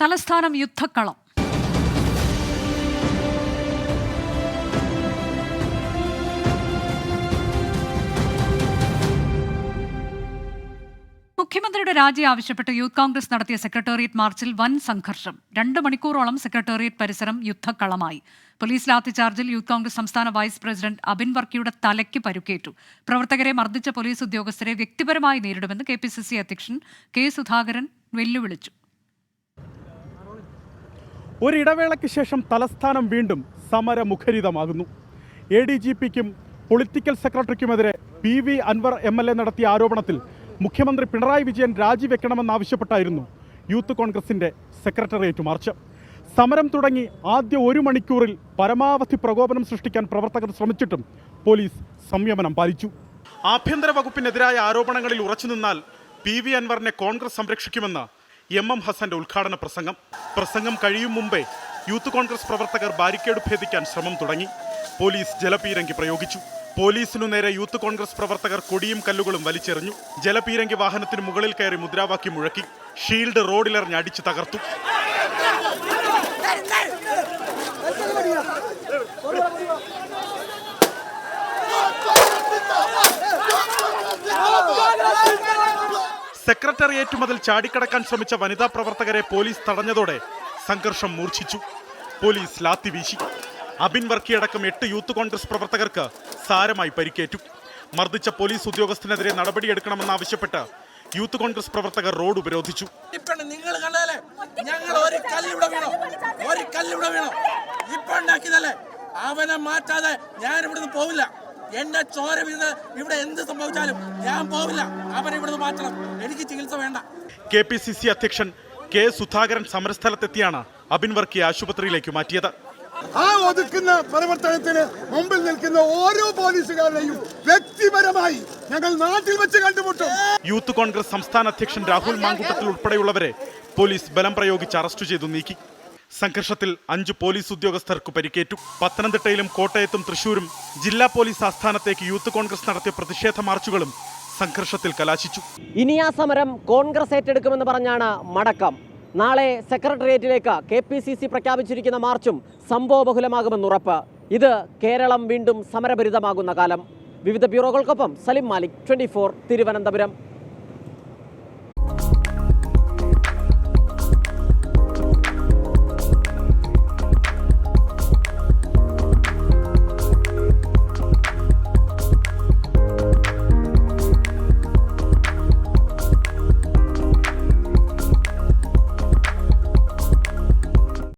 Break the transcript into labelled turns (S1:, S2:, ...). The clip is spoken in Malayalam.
S1: തലസ്ഥാനം യുദ്ധക്കളം. മുഖ്യമന്ത്രിയുടെ രാജി ആവശ്യപ്പെട്ട് യൂത്ത് കോൺഗ്രസ് നടത്തിയ സെക്രട്ടേറിയറ്റ് മാർച്ചിൽ വൻ സംഘർഷം. രണ്ട് മണിക്കൂറോളം സെക്രട്ടേറിയറ്റ് പരിസരം യുദ്ധക്കളമായി. പോലീസ് ലാത്തിചാർജിൽ യൂത്ത് കോൺഗ്രസ് സംസ്ഥാന വൈസ് പ്രസിഡന്റ് അബിൻ വർക്കിയുടെ തലയ്ക്ക് പരുക്കേറ്റു. പ്രവർത്തകരെ മർദ്ദിച്ച പോലീസ് ഉദ്യോഗസ്ഥരെ വ്യക്തിപരമായി നേരിടുമെന്ന് കെ അധ്യക്ഷൻ കെ സുധാകരൻ വെല്ലുവിളിച്ചു.
S2: ഒരിടവേളയ്ക്ക് ശേഷം തലസ്ഥാനം വീണ്ടും സമരമുഖരിതമാകുന്നു. എ ഡി ജി പിക്കും political സെക്രട്ടറിക്കുമെതിരെ P V Anvar M L A നടത്തിയ ആരോപണത്തിൽ മുഖ്യമന്ത്രി പിണറായി വിജയൻ രാജിവെക്കണമെന്നാവശ്യപ്പെട്ടായിരുന്നു യൂത്ത് കോൺഗ്രസിന്റെ സെക്രട്ടേറിയറ്റ് മാർച്ച്. സമരം തുടങ്ങി ആദ്യ ഒരു മണിക്കൂറിൽ പരമാവധി പ്രകോപനം സൃഷ്ടിക്കാൻ പ്രവർത്തകർ ശ്രമിച്ചിട്ടും പോലീസ് സംയമനം പാലിച്ചു. ആഭ്യന്തര വകുപ്പിനെതിരായ ആരോപണങ്ങളിൽ ഉറച്ചുനിന്നാൽ പി വി അൻവറിനെ കോൺഗ്രസ് സംരക്ഷിക്കുമെന്ന് എം എം ഹസന്റെ ഉദ്ഘാടന പ്രസംഗം. പ്രസംഗം കഴിയും മുമ്പേ യൂത്ത് കോൺഗ്രസ് പ്രവർത്തകർ ബാരിക്കേഡ് ഭേദിക്കാൻ ശ്രമം തുടങ്ങി. പോലീസ് ജലപീരങ്കി പ്രയോഗിച്ചു. പോലീസിനു നേരെ യൂത്ത് കോൺഗ്രസ് പ്രവർത്തകർ കൊടിയും കല്ലുകളും വലിച്ചെറിഞ്ഞു. ജലപീരങ്കി വാഹനത്തിന് മുകളിൽ കയറി മുദ്രാവാക്യം മുഴക്കി. ഷീൽഡ് റോഡിലെറിഞ്ഞ് അടിച്ചു തകർത്തു. സെക്രട്ടേറിയറ്റ് മുതൽ ചാടിക്കടക്കാൻ ശ്രമിച്ച വനിതാ പ്രവർത്തകരെ പോലീസ് തടഞ്ഞതോടെ സംഘർഷം മൂർച്ഛിച്ചു. പോലീസ് ലാത്തി വീശി. അബിൻ വർക്കിയടക്കം എട്ട് യൂത്ത് കോൺഗ്രസ് പ്രവർത്തകർക്ക് സാരമായി പരിക്കേറ്റു. മർദ്ദിച്ച പോലീസ് ഉദ്യോഗസ്ഥനെതിരെ നടപടിയെടുക്കണമെന്നാവശ്യപ്പെട്ട് യൂത്ത് കോൺഗ്രസ് പ്രവർത്തകർ റോഡ് ഉപരോധിച്ചു.
S3: നിങ്ങൾ ഞങ്ങൾ ഒരു ഒരു അവനെ മാറ്റാതെ ഞാൻ ഇവിടുന്ന് പോവില്ല. എന്റെ ചോര വീണ് ഇവിടെ എന്ത് സംഭവിച്ചാലും ഞാൻ പോവില്ല. അവനെ ഇവിടുന്ന് മാറ്റണം. എനിക്ക് ചികിത്സ വേണ്ട.
S2: കെ പി സി സി അധ്യക്ഷൻ കെ സുധാകരൻ സമരസ്ഥലത്തെത്തിയാണ് അബിൻ വർക്കിയെ ആശുപത്രിയിലേക്ക് മാറ്റിയത്.
S4: ആ ഒതുക്കുന്ന പ്രവർത്തനത്തിന് മുമ്പിൽ നിൽക്കുന്ന ഓരോ പോലീസുകാരുടെയും വ്യക്തിപരമായി ഞങ്ങൾ നാട്ടിൽ വെച്ച് കണ്ടുമുട്ടും.
S2: യൂത്ത് കോൺഗ്രസ് സംസ്ഥാന അധ്യക്ഷൻ രാഹുൽ മാങ്കുട്ടത്തിൽ ഉൾപ്പെടെയുള്ളവരെ പോലീസ് ബലം പ്രയോഗിച്ച് അറസ്റ്റ് ചെയ്തു നീക്കി. സംഘർഷത്തിൽ അഞ്ച് പോലീസ് ഉദ്യോഗസ്ഥർക്ക് പരിക്കേറ്റു. പത്തനംതിട്ടയിലും കോട്ടയത്തും തൃശൂരും ജില്ലാ പോലീസ് ആസ്ഥാനത്തേക്ക് യൂത്ത് കോൺഗ്രസ് നടത്തിയ പ്രതിഷേധ മാർച്ചുകളും സംഘർഷത്തിൽ കലാശിച്ചു.
S5: ഇനി ആ സമരം കോൺഗ്രസ് ഏറ്റെടുക്കുമെന്ന് പറഞ്ഞാണ് മടക്കം. നാളെ സെക്രട്ടേറിയറ്റിലേക്ക് കെ പി സി സി പ്രഖ്യാപിച്ചിരിക്കുന്ന മാർച്ചും സംഭവബഹുലമാകുമെന്ന് ഉറപ്പ്. ഇത് കേരളം വീണ്ടും സമരഭരിതമാകുന്ന കാലം. വിവിധ ബ്യൂറോകൾക്കൊപ്പം സലിം മാലിക് ട്വന്റി തിരുവനന്തപുരം.